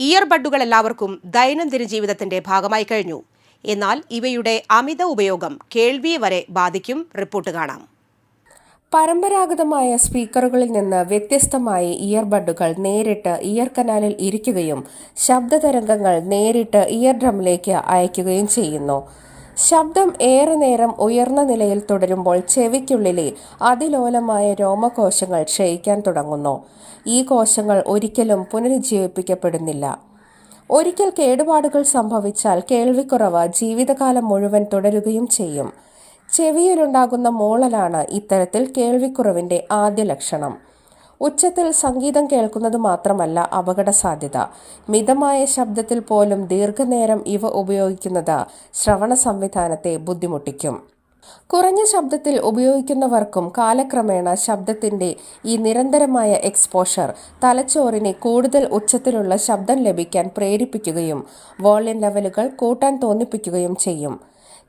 ഇയർബഡുകൾ എല്ലാവർക്കും ദൈനംദിന ജീവിതത്തിന്റെ ഭാഗമായി കഴിഞ്ഞു. എന്നാൽ ഇവയുടെ അമിത ഉപയോഗം കേൾവിയെ വരെ ബാധിക്കും. റിപ്പോർട്ട് കാണാം. പരമ്പരാഗതമായ സ്പീക്കറുകളിൽ നിന്ന് വ്യത്യസ്തമായി ഇയർബഡുകൾ നേരിട്ട് ഇയർ കനാലിൽ ഇരിക്കുകയും ശബ്ദതരംഗങ്ങൾ നേരിട്ട് ഇയർ ഡ്രമ്മിലേക്ക് അയക്കുകയും ചെയ്യുന്നു. ശബ്ദം ഏറെ നേരം ഉയർന്ന നിലയിൽ തുടരുമ്പോൾ ചെവിക്കുള്ളിലെ അതിലോലമായ രോമകോശങ്ങൾ ക്ഷയിക്കാൻ തുടങ്ങുന്നു. ഈ കോശങ്ങൾ ഒരിക്കലും പുനരുജ്ജീവിപ്പിക്കപ്പെടുന്നില്ല. ഒരിക്കൽ കേടുപാടുകൾ സംഭവിച്ചാൽ കേൾവിക്കുറവ് ജീവിതകാലം മുഴുവൻ തുടരുകയും ചെയ്യും. ചെവിയിലുണ്ടാകുന്ന മൂളലാണ് ഇത്തരത്തിൽ കേൾവിക്കുറവിന്റെ ആദ്യ ലക്ഷണം. ഉച്ചത്തിൽ സംഗീതം കേൾക്കുന്നത് മാത്രമല്ല അപകട സാധ്യത മിതമായ ശബ്ദത്തിൽ പോലും ദീർഘനേരം ഇവ ഉപയോഗിക്കുന്നത് ശ്രവണ സംവിധാനത്തെ ബുദ്ധിമുട്ടിക്കും. കുറഞ്ഞ ശബ്ദത്തിൽ ഉപയോഗിക്കുന്നവർക്കും കാലക്രമേണ ശബ്ദത്തിന്റെ ഈ നിരന്തരമായ എക്സ്പോഷർ തലച്ചോറിനെ കൂടുതൽ ഉച്ചത്തിലുള്ള ശബ്ദം ലഭിക്കാൻ പ്രേരിപ്പിക്കുകയും വോളിയം ലെവലുകൾ കൂട്ടാൻ തോന്നിപ്പിക്കുകയും ചെയ്യും.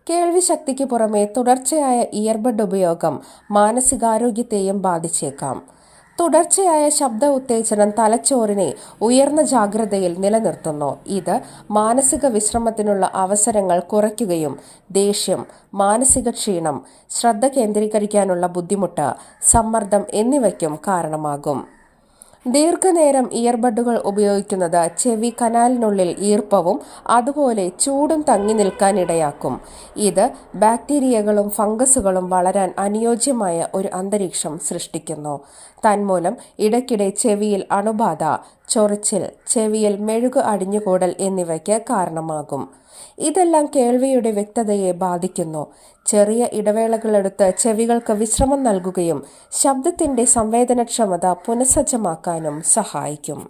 കേൾവി ശക്തിക്ക് പുറമെ തുടർച്ചയായ ഇയർബഡ് ഉപയോഗം മാനസികാരോഗ്യത്തെയും ബാധിച്ചേക്കാം. തുടർച്ചയായ ശബ്ദ ഉത്തേജനം തലച്ചോറിനെ ഉയർന്ന ജാഗ്രതയിൽ നിലനിർത്തുന്നു. ഇത് മാനസിക വിശ്രമത്തിനുള്ള അവസരങ്ങൾ കുറയ്ക്കുകയും ദേഷ്യം മാനസിക ക്ഷീണം ശ്രദ്ധ കേന്ദ്രീകരിക്കാനുള്ള ബുദ്ധിമുട്ട് സമ്മർദ്ദം എന്നിവയ്ക്കും കാരണമാകും. ദീർഘനേരം ഇയർബഡുകൾ ഉപയോഗിക്കുന്നത് ചെവി കനാലിനുള്ളിൽ ഈർപ്പവും അതുപോലെ ചൂടും തങ്ങി നിൽക്കാനിടയാക്കും. ഇത് ബാക്ടീരിയകളും ഫംഗസുകളും വളരാൻ അനുയോജ്യമായ ഒരു അന്തരീക്ഷം സൃഷ്ടിക്കുന്നു. തന്മൂലം ഇടയ്ക്കിടെ ചെവിയിൽ അണുബാധ ചൊറിച്ചിൽ ചെവിയിൽ മെഴുക് അടിഞ്ഞുകൂടൽ എന്നിവയ്ക്ക് കാരണമാകും. ഇതെല്ലാം കേൾവിയുടെ വ്യക്തതയെ ബാധിക്കുന്നു. ചെറിയ ഇടവേളകളെടുത്ത് ചെവികൾക്ക് വിശ്രമം നൽകുകയും ശബ്ദത്തിന്റെ സംവേദനക്ഷമത പുനഃസജ്ജമാക്കാനും സഹായിക്കും.